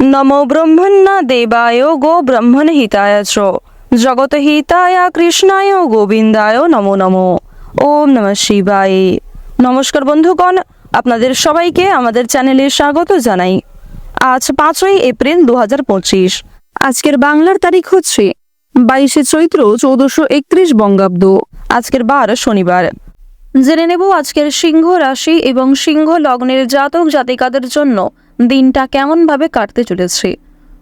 নমো ব্রহ্মণ্য দেবায় গো ব্রহ্মণ হিতায় চ জগত হিতায় কৃষ্ণায় গোবিন্দায় নমো নমো ওম নম শিবায় নমস্কার বন্ধুগণ আপনাদের সবাইকে আমাদের চ্যানেলে স্বাগত জানাই। আজ পাঁচই এপ্রিল দু হাজার পঁচিশ। আজকের বাংলার তারিখ হচ্ছে বাইশে চৈত্র চৌদ্দশো একত্রিশ বঙ্গাব্দ। আজকের বার শনিবার। জেনে নেব আজকের সিংহ রাশি এবং সিংহ লগ্নের জাতক জাতিকাদের জন্য দিনটা কেমনভাবে কাটতে চলেছে?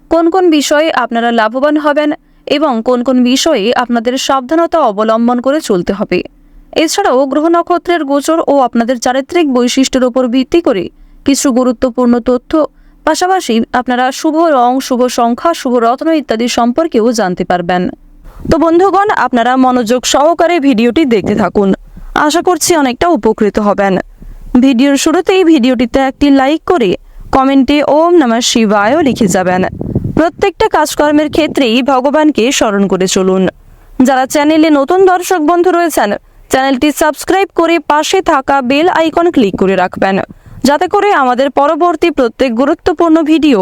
কোন কোন বিষয়ে আপনারা লাভবান হবেন এবং কোন কোন বিষয়ে আপনাদের সাবধানতা অবলম্বন করে চলতে হবে? এছাড়াও গ্রহ নক্ষত্রের গোচর ও আপনাদের চারিত্রিক বৈশিষ্ট্যের উপর ভিত্তি করে কিছু গুরুত্বপূর্ণ তথ্য, পাশাপাশি আপনারা শুভ রং, শুভ সংখ্যা, শুভ রত্ন ইত্যাদি সম্পর্কেও জানতে পারবেন। তো বন্ধুগণ, আপনারা মনোযোগ সহকারে ভিডিওটি দেখতে থাকুন। আশা করছি অনেকটা উপকৃত হবেন। ভিডিওর শুরুতেই ভিডিওটিতে একটি লাইক করে কমেন্টে ওম নমঃ শিবায়ও লিখে যাবেন। প্রত্যেকটা কাজকর্মের ক্ষেত্রেই ভগবানকে স্মরণ করে চলুন। যারা চ্যানেলে নতুন দর্শক বন্ধু রয়েছেন, চ্যানেলটি সাবস্ক্রাইব করে পাশে থাকা বেল আইকন ক্লিক করে রাখবেন। যাতে করে আমাদের পরবর্তী প্রত্যেক গুরুত্বপূর্ণ ভিডিও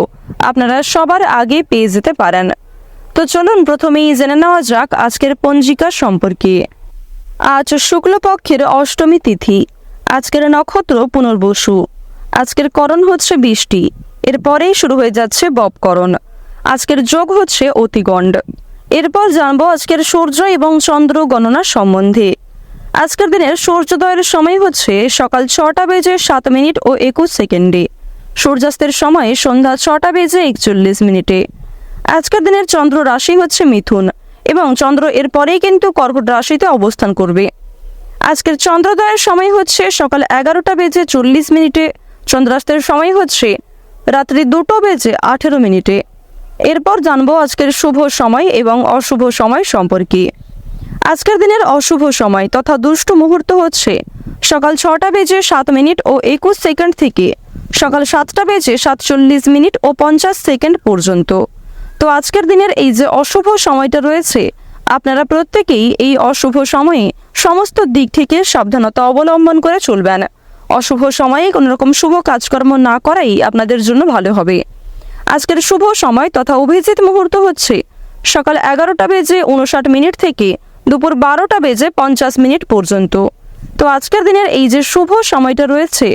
আপনারা সবার আগে পেয়ে যেতে পারেন। তো চলুন প্রথমেই জেনে নেওয়া যাক আজকের পঞ্জিকা সম্পর্কে। আজ শুক্লপক্ষের অষ্টমী তিথি। আজকের নক্ষত্র পুনর্বসু। আজকের করণ হচ্ছে বৃষ্টি। এরপরেই শুরু হয়ে যাচ্ছে বপকরণ আজকের যোগ হচ্ছে অতিগণ্ড। এরপর জানব আজকের সূর্য এবং চন্দ্র গণনা সম্বন্ধে। আজকের দিনের সূর্যোদয়ের সময় হচ্ছে সকাল ছটা বেজে সাত মিনিট ও একুশ সেকেন্ডে। সূর্যাস্তের সময় সন্ধ্যা ছটা বেজে একচল্লিশ মিনিটে। আজকের দিনের চন্দ্র রাশি হচ্ছে মিথুন এবং চন্দ্র এর পরেই কিন্তু কর্কট রাশিতে অবস্থান করবে। আজকের চন্দ্রোদয়ের সময় হচ্ছে সকাল এগারোটা বেজে চল্লিশ মিনিটে চন্দ্রাস্তের সময় হচ্ছে রাত্রি দুটো বেজে আঠেরো মিনিটে। এরপর জানব আজকের শুভ সময় এবং অশুভ সময় সম্পর্কে। আজকের দিনের অশুভ সময় তথা দুষ্ট মুহূর্ত হচ্ছে সকাল ছটা বেজে সাত মিনিট ও একুশ সেকেন্ড থেকে সকাল সাতটা বেজে সাতচল্লিশ মিনিট ও পঞ্চাশ সেকেন্ড পর্যন্ত। তো আজকের দিনের এই যে অশুভ সময়টা রয়েছে, আপনারা প্রত্যেকেই এই অশুভ সময়ে সমস্ত দিক থেকে সাবধানতা অবলম্বন করে চলবেন। অশুভ সময়ে কোনো রকম শুভ কাজকর্ম না করাই আপনাদের জন্য ভালো হবে। আজকের শুভ সময় তথা অভিজিৎ মুহূর্ত হচ্ছে সকাল এগারোটা বেজে উনষাট মিনিট থেকে দুপুর বারোটা বেজে পঞ্চাশ মিনিট পর্যন্ত। তো আজকের দিনের এই যে শুভ সময়টা রয়েছে,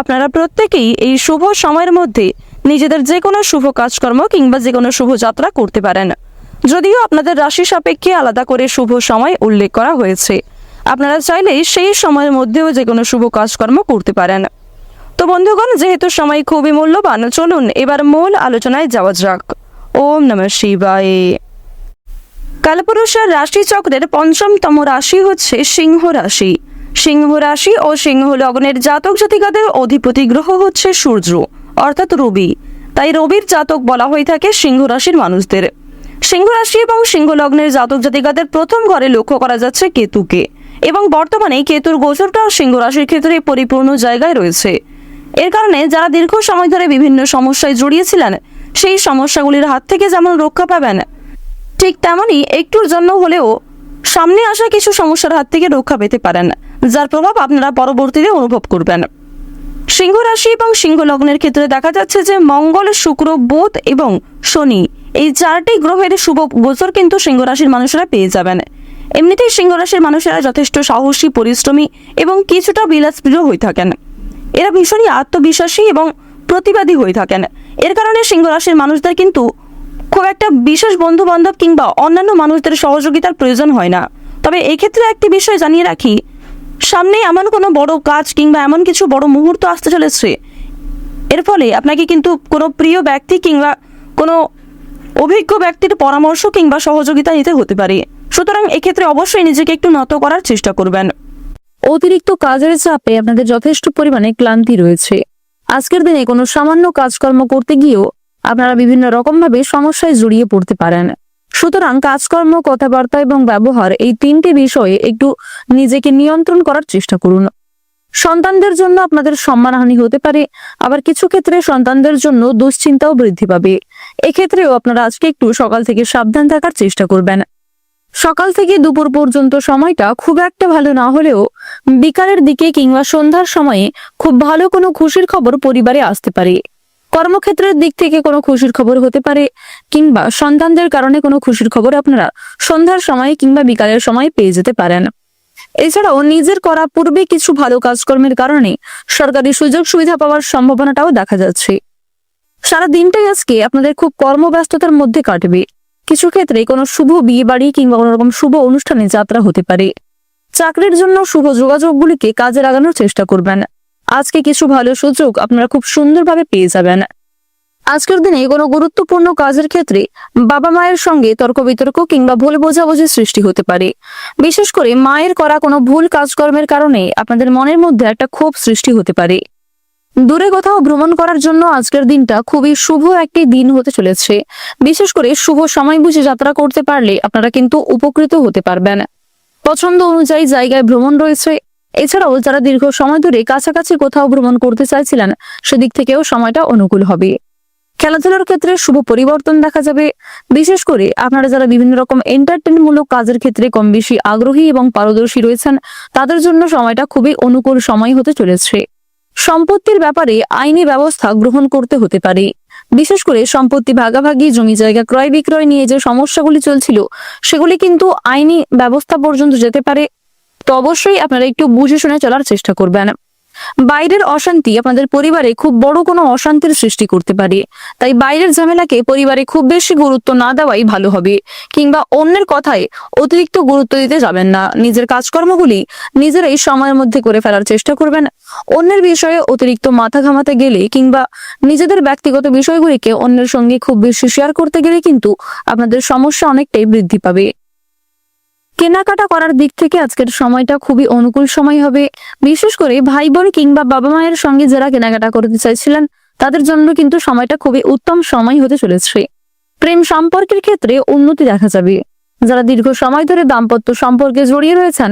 আপনারা প্রত্যেকেই এই শুভ সময়ের মধ্যে নিজেদের যে কোনো শুভ কাজকর্ম কিংবা যে কোনো শুভ যাত্রা করতে পারেন। যদিও আপনাদের রাশি সাপেক্ষে আলাদা করে শুভ সময় উল্লেখ করা হয়েছে। আপনারা চাইলেই সেই সময়ের মধ্যেও যে কোনো শুভ কাজকর্ম করতে পারেন। তো বন্ধুগণ, যেহেতু সময় খুবই মূল্যবান, চলুন এবার মূল আলোচনায় যাওয়া যাক। ওম নমঃ শিবায়। কালপুরুষের রাশি চক্রের পঞ্চমতম রাশি হচ্ছে সিংহ রাশি। সিংহ রাশি ও সিংহ লগ্নের জাতক জাতিকাদের অধিপতি গ্রহ হচ্ছে সূর্য, অর্থাৎ রবি। তাই রবির জাতক বলা হয়ে থাকে সিংহ রাশির মানুষদের। সিংহ রাশি এবং সিংহ লগ্নের জাতক জাতিকাদের প্রথম ঘরে লক্ষ্য করা যাচ্ছে কেতুকে। এবং বর্তমানে কেতুর গোচরটাও সিংহ রাশির ক্ষেত্রে পরিপূর্ণ জায়গায় রয়েছে। এর কারণে যারা দীর্ঘ সময় ধরে বিভিন্ন সমস্যায় জড়িয়েছিলেন, সেই সমস্যাগুলির হাত থেকে যেমন রক্ষা পাবেন, ঠিক তেমনই একটুর জন্য হলেও সামনে আসা কিছু সমস্যার হাত থেকে রক্ষা পেতে পারেন, যার প্রভাব আপনারা পরবর্তীতে অনুভব করবেন। সিংহ রাশি এবং সিংহ লগ্নের ক্ষেত্রে দেখা যাচ্ছে যে মঙ্গল, শুক্র, বুধ এবং শনি এই চারটি গ্রহের শুভ গোচর কিন্তু সিংহ রাশির মানুষেরা পেয়ে যাবেন। এমনিতেই সিংহ রাশির মানুষেরা যথেষ্ট সাহসী, পরিশ্রমী এবং কিছুটা বিলাসপ্রিয় হয়ে থাকেন। এরা ভীষণই আত্মবিশ্বাসী এবং প্রতিবাদী হয়ে থাকেন। এর কারণে সিংহ রাশির মানুষদের কিন্তু খুব একটা বিশেষ বন্ধু বান্ধব কিংবা অন্যান্য মানুষদের সহযোগিতার প্রয়োজন হয় না। তবে এক্ষেত্রে একটি বিষয় জানিয়ে রাখি সামনে এমন কোনো বড় কাজ কিংবা এমন কিছু বড় মুহূর্ত আসতে চলেছে। এর ফলে আপনাকে কিন্তু কোনো প্রিয় ব্যক্তি কিংবা কোনো অভিজ্ঞ ব্যক্তির পরামর্শ কিংবা সহযোগিতা নিতে হতে পারে। সুতরাং এক্ষেত্রে অবশ্যই নিজেকে একটু নত করার চেষ্টা করবেন। অতিরিক্ত কাজের চাপে আপনাদের যথেষ্ট পরিমাণে ক্লান্তি রয়েছে। আজকের দিনে কোনো সামান্য কাজকর্ম করতে গিয়েও আপনারা বিভিন্ন রকমভাবে সমস্যায় জড়িয়ে পড়তে পারেন। সুতরাং কাজকর্ম, কথাবার্তা এবং ব্যবহার এই তিনটি বিষয়ে একটু নিজেকে নিয়ন্ত্রণ করার চেষ্টা করুন। সন্তানদের জন্য আপনাদের সম্মানহানি হতে পারে, আবার কিছু ক্ষেত্রে সন্তানদের জন্য দুশ্চিন্তাও বৃদ্ধি পাবে। এক্ষেত্রেও আপনারা আজকে একটু সকাল থেকে সাবধান থাকার চেষ্টা করবেন। সকাল থেকে দুপুর পর্যন্ত সময়টা খুব একটা ভালো না হলেও বিকালের দিকে কিংবা সন্ধ্যার সময়ে খুব ভালো কোনো খুশির খবর পরিবারে আসতে পারে। কর্মক্ষেত্রের দিক থেকে কোনো খুশির খবর হতে পারে কিংবা সন্তানদের কারণে কোনো খুশির খবর আপনারা সন্ধ্যার সময় কিংবা বিকালের সময় পেয়ে যেতে পারেন। এছাড়াও নিজের করা পূর্বে কিছু ভালো কাজকর্মের কারণে সরকারি সুযোগ সুবিধা পাওয়ার সম্ভাবনাটাও দেখা যাচ্ছে। সারা দিনটাই আজকে আপনাদের খুব কর্মব্যস্ততার মধ্যে কাটবে। কিছু ক্ষেত্রে কোনো শুভ বিয়ে বাড়ি কিংবা কোনো রকম শুভ অনুষ্ঠানে যাত্রা হতে পারে। চাকরির জন্য শুভ যোগাযোগগুলিকে কাজে লাগানোর চেষ্টা করবেন। আজকে কিছু ভালো সুযোগ আপনারা খুব সুন্দরভাবে পেয়ে যাবেন। আজকের দিনে কোনো গুরুত্বপূর্ণ কাজের ক্ষেত্রে বাবা মায়ের সঙ্গে তর্ক বিতর্ক কিংবা ভুল বোঝাবুঝির সৃষ্টি হতে পারে। বিশেষ করে মায়ের করা কোনো ভুল কাজকর্মের কারণে আপনাদের মনের মধ্যে একটা ক্ষোভ সৃষ্টি হতে পারে। দূরে কোথাও ভ্রমণ করার জন্য আজকের দিনটা খুবই শুভ একটি দিন হতে চলেছে। বিশেষ করে শুভ সময় বুঝে যাত্রা করতে পারলে আপনারা কিন্তু উপকৃত হতে পারবেন। পছন্দ অনুযায়ী জায়গায় ভ্রমণ রয়েছে। এছাড়াও যারা দীর্ঘ সময় ধরে কাছাকাছি কোথাও ভ্রমণ করতে চাইছিলেন, সেদিক থেকেও সময়টা অনুকূল হবে। খেলাধুলার ক্ষেত্রে শুভ পরিবর্তন দেখা যাবে। বিশেষ করে আপনারা যারা বিভিন্ন রকম এন্টারটেনমূলক কাজের ক্ষেত্রে কম বেশি আগ্রহী এবং পারদর্শী রয়েছেন, তাদের জন্য সময়টা খুবই অনুকূল সময় হতে চলেছে। সম্পত্তির ব্যাপারে আইনি ব্যবস্থা গ্রহণ করতে হতে পারে। বিশেষ করে সম্পত্তি ভাগাভাগি, জমি জায়গা ক্রয় বিক্রয় নিয়ে যে সমস্যাগুলি চলছিল, সেগুলি কিন্তু আইনি ব্যবস্থা পর্যন্ত যেতে পারে। তো অবশ্যই আপনারা একটু বুঝে শুনে চলার চেষ্টা করবেন। বাইরের অশান্তি আপনাদের পরিবারে খুব বড় কোনো অশান্তির সৃষ্টি করতে পারে। তাই বাইরের ঝামেলাকে পরিবারে খুব বেশি গুরুত্ব না দেওয়াই ভালো হবে কিংবা অন্যের কথায় অতিরিক্ত গুরুত্ব দিতে যাবেন না। নিজের কাজকর্মগুলি নিজেরাই সময়ের মধ্যে করে ফেলার চেষ্টা করবেন। অন্যের বিষয়ে অতিরিক্ত মাথা ঘামাতে গেলে কিংবা নিজেদের ব্যক্তিগত বিষয়গুলিকে অন্যের সঙ্গে খুব বেশি শেয়ার করতে গেলে কিন্তু আপনাদের সমস্যা অনেকটাই বৃদ্ধি পাবে। কেনাকাটা করার দিক থেকে আজকের সময়টা খুবই অনুকূল সময় হবে। বিশেষ করে ভাই বোন কিংবা বাবা মায়ের সঙ্গে যারা কেনাকাটা করতে চাইছিলেন, তাদের জন্য কিন্তু সময়টা খুবই উত্তম সময় হতে চলেছে। প্রেম সম্পর্কের ক্ষেত্রে উন্নতি দেখা যাবে। যারা দীর্ঘ সময় ধরে দাম্পত্য সম্পর্কে জড়িয়ে রয়েছেন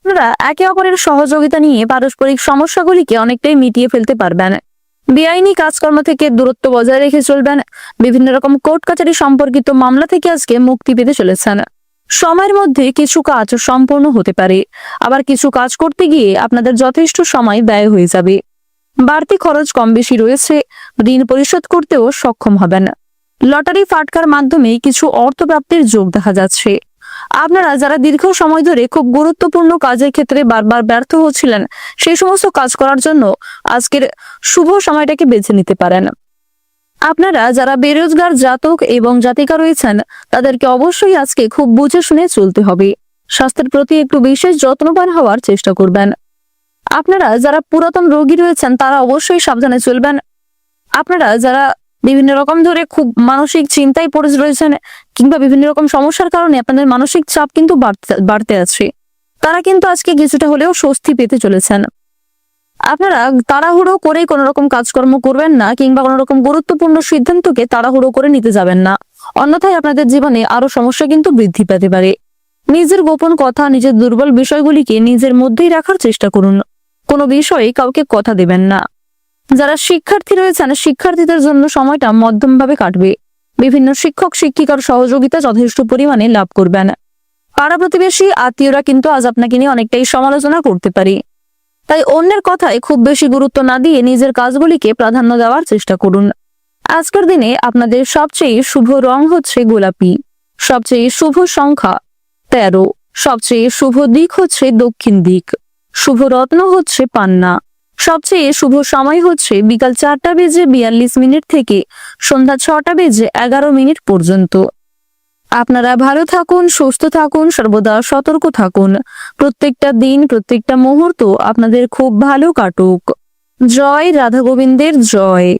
আপনারা একে অপরের সহযোগিতা নিয়ে পারস্পরিক সমস্যাগুলিকে অনেকটাই মিটিয়ে ফেলতে পারবেন। বেআইনি কাজকর্ম থেকে দূরত্ব বজায় রেখে চলবেন। বিভিন্ন রকম কোর্ট কাচারি সম্পর্কিত মামলা থেকে আজকে মুক্তি পেতে চলেছেন। সময়ের মধ্যে কিছু কাজ সম্পূর্ণ হতে পারে। আবার কিছু কাজ করতে গিয়ে আপনাদের যথেষ্ট সময় ব্যয় হয়ে যাবে। বাড়তি খরচ কম বেশি রয়েছে। ঋণ পরিশোধ করতেও সক্ষম হবেন। লটারি ফাটকার মাধ্যমে কিছু অর্থ প্রাপ্তির যোগ দেখা যাচ্ছে। আপনারা যারা দীর্ঘ সময় ধরে খুব গুরুত্বপূর্ণ কাজের ক্ষেত্রে বারবার ব্যর্থ হচ্ছিলেন, সেই সমস্ত কাজ করার জন্য আজকের শুভ সময়টাকে বেছে নিতে পারেন। আপনারা যারা বেরোজগার জাতক এবং জাতিকা রয়েছেন, তাদেরকে অবশ্যই আজকে খুব বুঝে শুনে চলতে হবে। স্বাস্থ্যের প্রতি একটু বিশেষ যত্নবান হওয়ার চেষ্টা করবেন। আপনারা যারা পুরাতন রোগী রয়েছেন, তারা অবশ্যই সাবধানে চলবেন। আপনারা যারা বিভিন্ন রকম ধরে খুব মানসিক চিন্তায় পড়ে রয়েছেন, কিংবা বিভিন্ন রকম সমস্যার কারণে আপনাদের মানসিক চাপ কিন্তু বাড়তে আছে। তারা কিন্তু আজকে কিছুটা হলেও স্বস্তি পেতে চলেছেন। আপনারা তাড়াহুড়ো করে কোনো রকম কাজকর্ম করবেন না কিংবা কোনো রকম গুরুত্বপূর্ণ সিদ্ধান্তকে তাড়াহুড়ো করে নিতে যাবেন না। অন্যথায় আপনাদের জীবনে আরও সমস্যা কিন্তু বৃদ্ধি পেতে পারে। নিজের গোপন কথা, নিজের দুর্বল বিষয়গুলিকে নিজের মধ্যেই রাখার চেষ্টা করুন। কোনো বিষয়ে কাউকে কথা দেবেন না। যারা শিক্ষার্থী রয়েছেন, শিক্ষার্থীদের জন্য সময়টা মধ্যমভাবে কাটবে। বিভিন্ন শিক্ষক, শিক্ষিকার সহযোগিতা যথেষ্ট পরিমাণে লাভ করবেন। পাড়া প্রতিবেশী, আত্মীয়রা কিন্তু আজ আপনাকে নিয়ে অনেকটাই সমালোচনা করতে পারে। তাই অন্যের কথায় খুব বেশি গুরুত্ব না দিয়ে নিজের কাজগুলিকে প্রাধান্য দেওয়ার চেষ্টা করুন। আজকের দিনে আপনাদের সবচেয়ে শুভ রং হচ্ছে গোলাপি। সবচেয়ে শুভ সংখ্যা তেরো। সবচেয়ে শুভ দিক হচ্ছে দক্ষিণ দিক। শুভ রত্ন হচ্ছে পান্না। সবচেয়ে শুভ সময় হচ্ছে বিকাল চারটা বেজে বিয়াল্লিশ মিনিট থেকে সন্ধ্যা ছটা বেজে এগারো মিনিট পর্যন্ত। আপনারা ভালো থাকুন, সুস্থ থাকুন, সর্বদা সতর্ক থাকুন। প্রত্যেকটা দিন, প্রত্যেকটা মুহূর্ত আপনাদের খুব ভালো কাটুক। জয় রাধা গোবিন্দের, জয়।